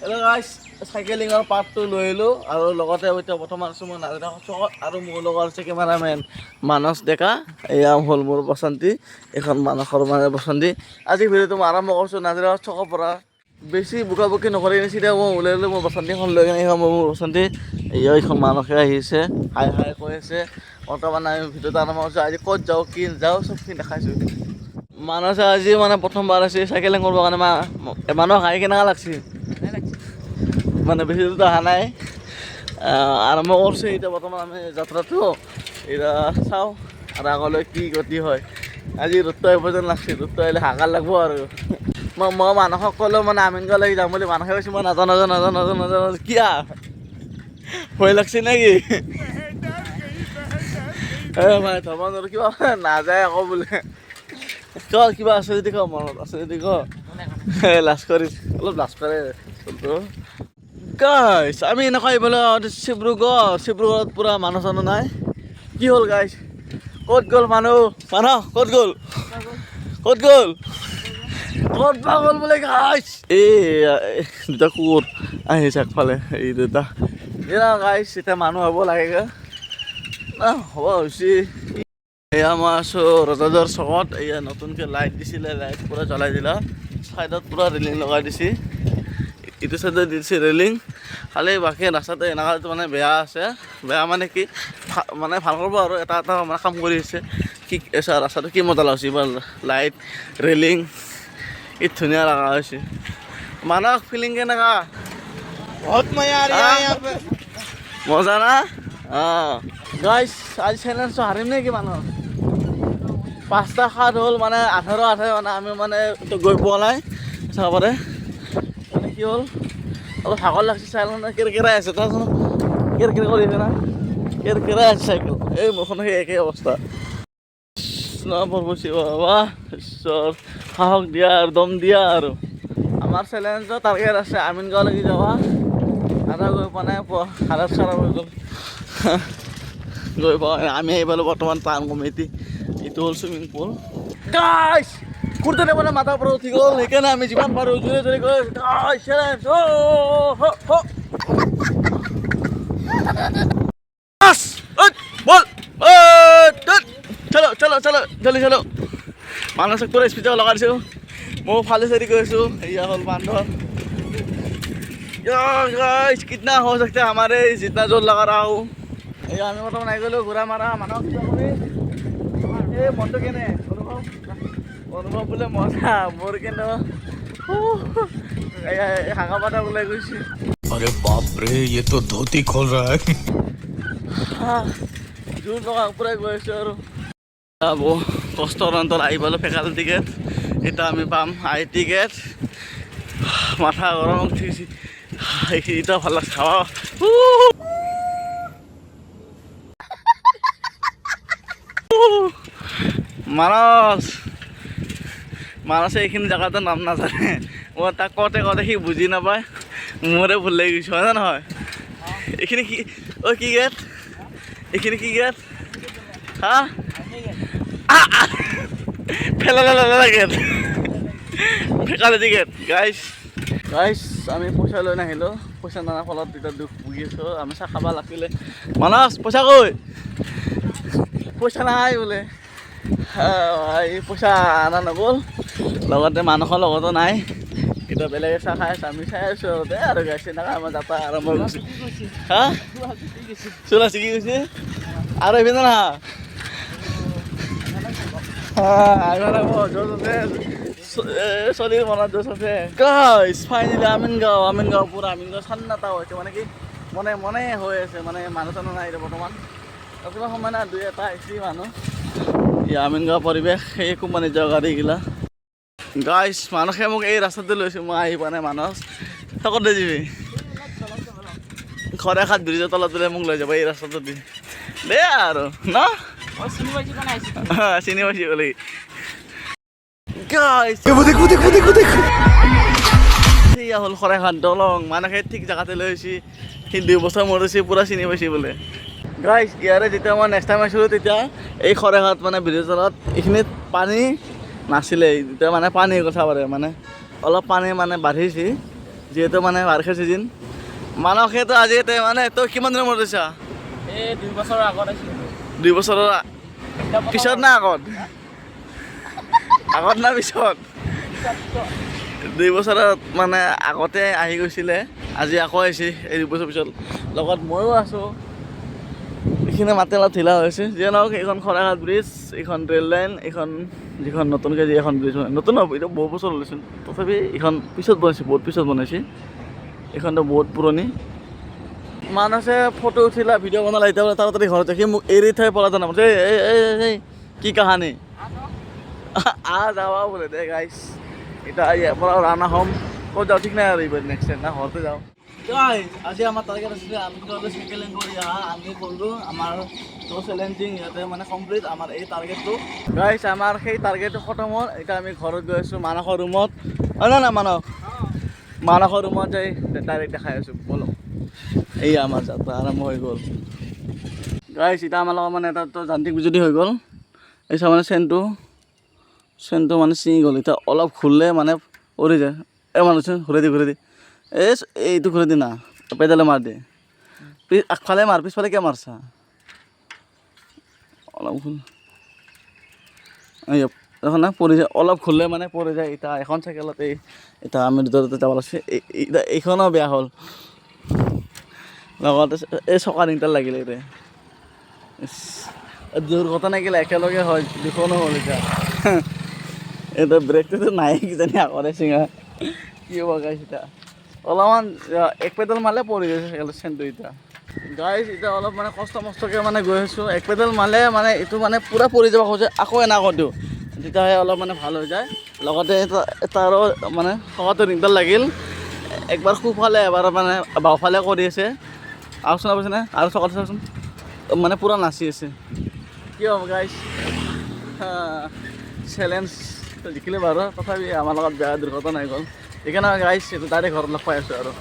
Hello' গাইছ চাইকেলিঙৰ পাৰ্টটো লৈ আহিলোঁ আৰু লগতে এতিয়া বৰ্তমান আছোঁ মই নাজিৰা চকত আৰু মোৰ লগত আছে কেমেৰামেন মানস ডেকা। এয়া হ'ল মোৰ বসন্তী, এইখন মানসৰ মানে বসন্তী। আজি ভিডিঅ'টো মই আৰম্ভ কৰিছোঁ নাজিৰা চকৰ পৰা। বেছি বোকা বুকি নকৰি চিধা মই ওলাই ল'লোঁ মোৰ বসন্তীখন লৈ কিনে এইখন মোৰ বসন্তী। এইখন মানসে আহিছে, হাই হাই কৈ আছে। বৰ্তমান আমি ভিডিঅ'টো আৰম্ভ কৰিছোঁ। আজি ক'ত যাওঁ, কি যাওঁ, চবখিনি দেখাইছোঁ। মানসে আজি মানে প্ৰথমবাৰ আছে চাইকেলিং কৰিবৰ কাৰণে মা মানুহ হাই কেনেকুৱা লাগছে? মানে বেছি দূৰত অহা নাই। আহ, আৰম্ভ কৰিছে এতিয়া বৰ্তমান আমি যাত্ৰাটো এতিয়া চাওঁ আৰু আগলৈ কি গতি হয়। আজি ৰ'দটো আহিব যেন লাগছে ৰ'দটো আহিলে হাকাৰ লাগব আৰু। মই মই মানুহক ক'লেও মানে আমিনগাঁও লাগি যাম বুলি মানুহে কৈছে মই নাজানো নাজানো নাজানো নাজানো নাজানো কিয়া? ভয় লাগছে নেকি? ভাই ধৰ্ম কিবা নাযায় আকৌ বোলে। ক কিবা আছে যদি ক মনত আছে যদি ক লাজ কৰি অলপ লাজ কৰে গাইছ আমি এনেকুৱা এইফালে শিৱসাগৰ শিৱসাগৰত পূৰা মানুহ চানুহ নাই। কি হ'ল গাইছ ক'ত গ'ল মানুহ? মানুহ, ক'ত গ'ল? ক'ত গ'ল? ক'ত বা গ'ল বোলে গাইছ এই দুটা কুকুৰ আহিছে আগফালে? এই দুটা এয়া গাইছ এতিয়া মানুহ হ'ব লাগে না হ'ব, হৈছে। এয়া মই আছোঁ ৰজাদৰ চকত। এয়া নতুনকৈ লাইট দিছিলে লাইট পূৰা জ্বলাই দিলা। ছাইডত পূৰা ৰেলিং লগাই দিছে। ইটো চাইডে দিছে ৰেলিং খালি বাকী ৰাস্তাতে এনেকুৱাটো মানে বেয়া আছে। বেয়া মানে কি মানে ভালো কৰিব আৰু এটা এটা মানে কাম কৰি আছে। কি চা ৰাস্তাটো কি মজা লাগছে বা লাইট ৰেলিং ই ধুনীয়া লগা হৈছে। মানুহক ফিলিং কেনেকা মজা না? অঁ গাইছ আজি চেলেঞ্জ হাৰিম নেকি মানুহ পাঁচটা সাত হ'ল মানে আঠাৰ আঠাৰ মানে আমি মানে গৈ পোৱা নাই। চাব পাৰে কি হ'ল? অলপ ভাগৰ লাগছে চাইকেল কেৰকেৰাই আছে তাৰপিছত কেৰকেৰা কৰি আছে না? কেৰকেৰাই আছে চাইকেল? এই মোৰখন সেই অৱস্থা। প্ৰভু শিৱ, বাবা, ঈশ্বৰ সাহস দিয়া আৰু দম দিয়া আৰু। আমাৰ চেলেঞ্জৰ টাৰ্গেট আছে, আমিন আমিনগাঁৱলৈকে যাবা। আধা গৈ পোৱা নাই হালত খাৰাপ হৈ গ'ল। গৈ পোৱা। আমি আহি বৰ্তমান টাউন কমিটি। এইটো হ'ল চুইমিং পুল গাইছ কুৰ্তাতে মানে মাথাৰ পৰা উঠি গ'ল সেইকাৰণে আমি যিমান পাৰোঁ জোৰে জোৰে গৈ গাইছ চেলেঞ্জ বাস ওই, বল ওই, ধুত। চলো চলো চলো জলদি চলো মানসক পুৰা স্পীডত লগাই দিছোঁ ময়ো ফালে চাৰি গৈ আছোঁ এয়া হ'ল বান্ধৰ गाइस कितना हो सकता है हमारे जितना जोर लगा रहा हूँ এই আমি বৰ্তমান আহি গ'লোঁ ঘূৰা মাৰা মানুহক কিবা কৰি এই মনটো কেনে অনুভৱ অনুভৱ বোলে মজা মোৰ কিন্তু হাগা পাতা ওলাই গৈছে अरे बाप रे ये तो धोती खोल रहा है জোৰ টকা পূৰাই গৈ আছোঁ আৰু বহু কষ্টৰ অন্তত আহি পালোঁ ফেকাল্টি টিকেট এতিয়া আমি পাম আই টিকেট মাথা গৰম উঠিছে এতিয়া ভাল লাগছে খাৱা মানস মানসে এইখিনি জেগাটোৰ নাম নাজানে। মই তাক কওঁতে কওঁতে সি বুজি নাপায়। মোৰে ভুল লাগি গৈছে হয়নে নহয়? এইখিনি কি অ' কি গেট এইখিনি কি গেট হা? ফেলা গেট ফেকালে গেট গাইছ গাইছ আমি পইচা লৈ নাহিলোঁ। পইচা নানাৰ ফলত এতিয়া দুখ ভুগি আছোঁ। আমি চাহ খাব লাগিলে। মানস, পইচা কৈ? পইচা নাই বোলে। পইচা অনা নগ'ল। লগতে মানুহৰ লগতো নাই। এতিয়া বেলেগে চাহ খাই আছে আমি চাই আছোঁ। দে আৰু গাইছ এনেকুৱা আমাৰ যাত্ৰা আৰম্ভ গৈছে। হা? চোলা ছিগি গৈছে। আৰু এইপিনে না। চলিৰ মনত জোচ আছে। গাইছ ফাইনেলি আমিনগাঁও আমিনগাঁও পূৰা আমিনগাঁও চান্নাটা হৈছে। মানে কি মনে মনে হৈ আছে। মানে মানুহ চানুহ নাই বৰ্তমান। কিবা সময় না দুই এটা আহিছে মানুহ। এই আমিনগাঁও পৰিৱেশ সেই কোম্পানীৰ যোৱা গাড়ীগিলা গাইছ মানুহে মোক এই ৰাস্তাটো লৈছোঁ মই আহি পোৱা নাই মানুহ। তকত যাবি। ঘৰ এখাত ব্ৰিজৰ তলত বোলে মোক লৈ যাব এই ৰাস্তাটো দি। দে আৰু ন? চিনি পাইছি বুলি। সেয়া হ'ল খৰাইখান দলং। মানুহে ঠিক জেগাতে লৈ আহিছে। সি দুবছৰ মৰিছে পূৰা চিনি পাইছি বোলে। গাইছ ইয়াৰে যেতিয়া মই নেক্সট টাইম আহিছিলোঁ তেতিয়া এই খৰাইঘাট মানে ব্ৰিজৰ তলত এইখিনিত পানী নাছিলে যেতিয়া মানে পানীৰ কথা পাৰে মানে অলপ পানী মানে বাঢ়িছে যিহেতু মানে বাৰিষা চিজন মানসেতো আজি ইয়াতে মানে তই কিমান দিনৰ মূৰত হৈছা এই দুই বছৰৰ আগত আছিলোঁ দুই বছৰৰ পিছত না আগত? আগত না পিছত? দুই বছৰত মানে আগতে আহি গৈছিলে আজি আকৌ আহিছে এই দুই বছৰ পিছত। লগত ময়ো আছোঁ। এইখিনি মাটি অলপ ঢিলা হৈছে যিয়ে নহওক এইখন শৰাইঘাট ব্ৰিজ এইখন ৰেল লাইন এইখন যিখন নতুনকৈ যি এখন ব্ৰিজ নতুন হ'ব এতিয়া বহুত বছৰ ওলাইছিল তথাপি এইখন পিছত বনাইছে, বহুত পিছত বনাইছে। এইখনতো বহুত পুৰণি। মানসে ফটো উঠিলা ভিডিঅ' বনালা, এতিয়া বোলে তাড়াতাড়ি ঘৰত সি মোক এৰি থৈ পলা জানা এই এই কি কাহানী? আ যাবা বোলে দে গাইছ এতিয়া ইয়াৰ পৰা ৰাওনা হ'ম ক'ত যাওঁ, ঠিক নাই আৰু এইবাৰ নেক্সট টাইম না, ঘৰতে যাওঁ। আজি আমাৰ টাৰ্গেট আছিলে আমি ক'লো চাইকেলিং কৰি আহা। আমি কৰিলোঁ আমাৰ তো চেলেঞ্জিং ইয়াতে মানে কমপ্লিট আমাৰ এই টাৰ্গেটটো গাইছ, আমাৰ সেই টাৰ্গেটটো খতম হ'ল। এতিয়া আমি ঘৰত গৈ আছোঁ মানসৰ ৰুমত। অঁ নাই নাই মানস। মানসৰ ৰুমত যাই ডাইৰেক্ট দেখাই আছোঁ বলক এই আমাৰ যাত্ৰা আৰম্ভ হৈ গ'ল। গাইছ, এতিয়া আমাৰ লগত মানে এটা তো যান্ত্ৰিক বিজুতি হৈ গ'ল। এই চাহ মানে চেনটো। চেনটো মানে ছিঙি গ'ল। এতিয়া অলপ ঘূৰিলে মানে পৰি যায়। এই মানুহ ঘূৰাই দি ঘূৰাই দি চ- এইটো ঘূৰাই দি না পেডালে মাৰ দে। আগফালে মাৰ পিছফালে কিয় মাৰছা অলপ ঘূৰ এই না, পৰি যায়, অলপ ঘূৰিলে মানে পৰি যায় এতিয়া এখন চাইকেলত এই এতিয়া আমি দুটা দুটা যাব লাগিছে। এইখনো বেয়া হ'ল। লগতে এই চকা তিনিটাত লাগিলে এতিয়া দুৰ্ঘটনা গেলে একেলগে হয়, দুখনো হ'ল এতিয়া এতিয়া ব্ৰেকটোতো নাই কিজানি আগতে চিঙা। কি হ'ব গাইছ এতিয়া অলপমান আহ, এক পেডেল মালে পৰি গৈছে চাইকেল চেনটো এতিয়া অলপ মানে কষ্ট মষ্টকৈ মানে গৈ আছোঁ। এক পেডেল মালে মানে এইটো মানে পূৰা পৰি যাব খোজে আকৌ এনা কৰি দিওঁ তেতিয়াহে অলপ মানে ভালো হৈ যায়। লগতে আৰু মানে চকাটো দিগদাৰ লাগিল। একবাৰ সোঁফালে এবাৰ মানে বাওঁফালে কৰি আছে। আৰু শুনা পাইছেনে আৰু চকাটো চাচোন মানে পূৰা নাচি আছে। কি হ'ব গাইছ চেলেঞ্জ জিকিলে বাৰু। তথাপি আমাৰ লগত বেয়া দুৰ্ঘটনা হৈ গ'ল। সেইকাৰণে গাইছ এইটো ডাইৰেক্ট ঘৰত লগ পাই আছোঁ আৰু